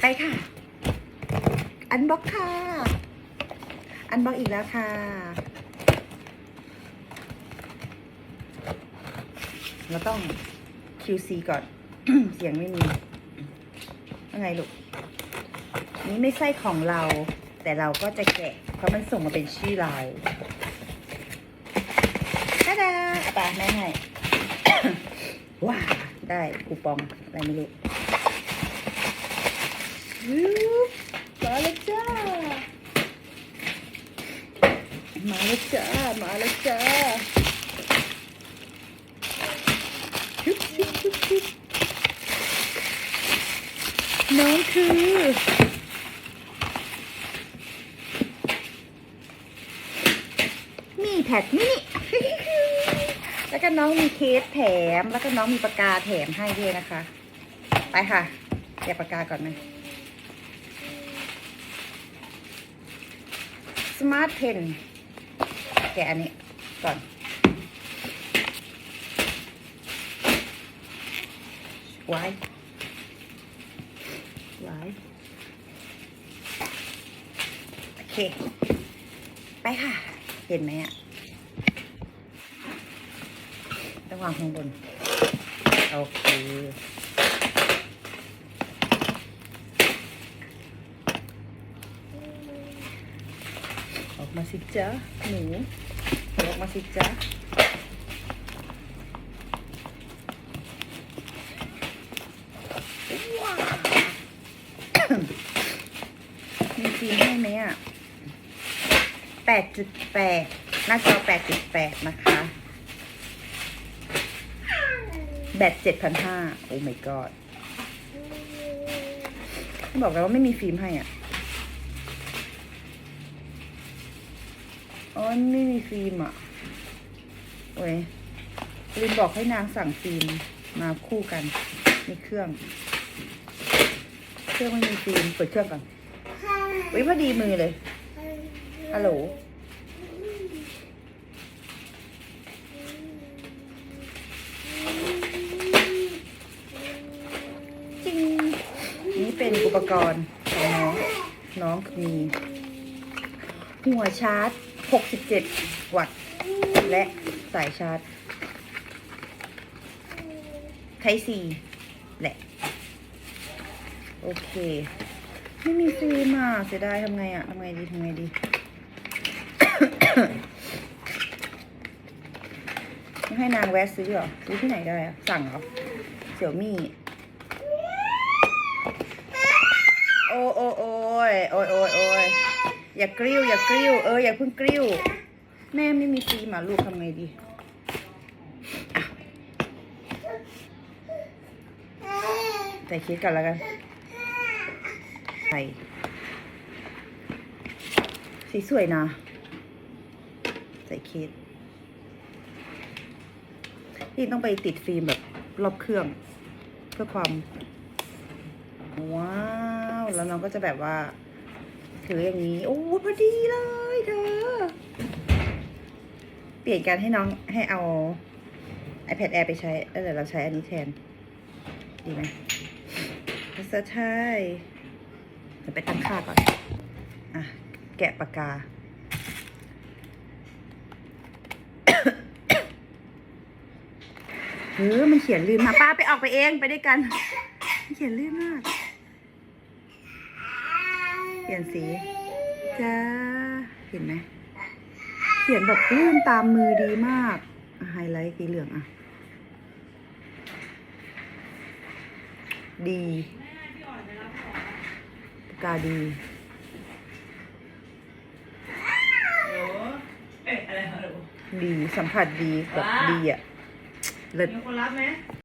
ไปค่ะ อันบ็อกค่ะ อันบ็อกอีกแล้วค่ะ เราต้อง QC ก่อน เสียงไม่มีว่าไงลูก นี่ไม่ใช่ของเรา แต่เราก็จะแกะ เพราะมันส่งมาเป็นชื่อเราตาดาอะไปแม่ให้ว้าได้คูปองอะไรไม่รู้ มาแล้วจ้า มาแล้วจ้า มาแล้วจ้าฮึบฮึบฮึบฮึบน้องคือมีแพดมินิแล้วก็น้องมีเคสแถม แล้วก็น้องมีปากกาแถมให้ด้วยนะคะ ไปค่ะแกะปากกาก่อนไหม สมาร์ทเพนแกะอันนี้ก่อน ไว้ไว้โอเค ไปค่ะ เห็นไหมอะต้องวางข้างบน โอเค ออกมาสิจ๊ะหนูออกมาสิจ๊ะว้ามีฟิล์มให้ไหมอะแปดจุดแปดหน้าจอแปดจุดแปดนะคะ แบตเจ็ดพันห้าโอ้ my god บอกแล้วว่าไม่มีฟิล์มให้อะ อ๋อไม่มีฟิล์มอะโอ้ยลืมบอกให้นางสั่งฟิล์มมาคู่กันในเครื่อง เครื่องไม่มีฟิล์มเปิดเครื่องก่อนอุ้ยพอดีมือเลยฮัลโหลจริงนี่เป็นอุปกรณ์ของน้อง น้องมีหัวชาร์จ 67 วัตต์ และสายชาร์จ ไทซีแหละ โอเค ไม่มีฟิล์มอะเสียดายทำไงอะทำไงดีทำไงดีไม่ให้นางแวะซื้อเหรอ ซื้อที่ไหนได้อะ สั่งเหรอเสี่ยวมี่โอ้โอ้โอ้ยโอ้ยโอ้ยโอ้ย อย่ากริ้ว อย่ากริ้ว เออ อย่าเพิ่งกริ้ว แม่ไม่มีฟิล์มอะลูกทำไงดีอะใส่คิดกันแล้วกันใส่สีสวยนะ ใส่เคสนี่ต้องไปติดฟิล์มแบบรอบเครื่อง เพื่อความ ว้าว แล้วน้องก็จะแบบว่า ถืออย่างนี้ โอ้พอดีเลยเธอ เปลี่ยนการให้น้องให้เอา iPad Air ไปใช้แล้วเดี๋ยวเราใช้อันนี้แทน ดีไหมภาษาไทยเดี๋ยวไปตั้งค่าก่อน อะ แกะปากกา เออ มันเขียนลืมมาป้าไปออกไปเองไปด้วยกัน เขียนลื่นมาก ปลี่ยนสีจ้าเห็นไหมเขียนแบบลื่นตามมือดีมากไฮไลท์สีเหลืองอะ ดีปากกาดีดีสัมผัสดีแบบดีอะเลิศมีคนรับไหม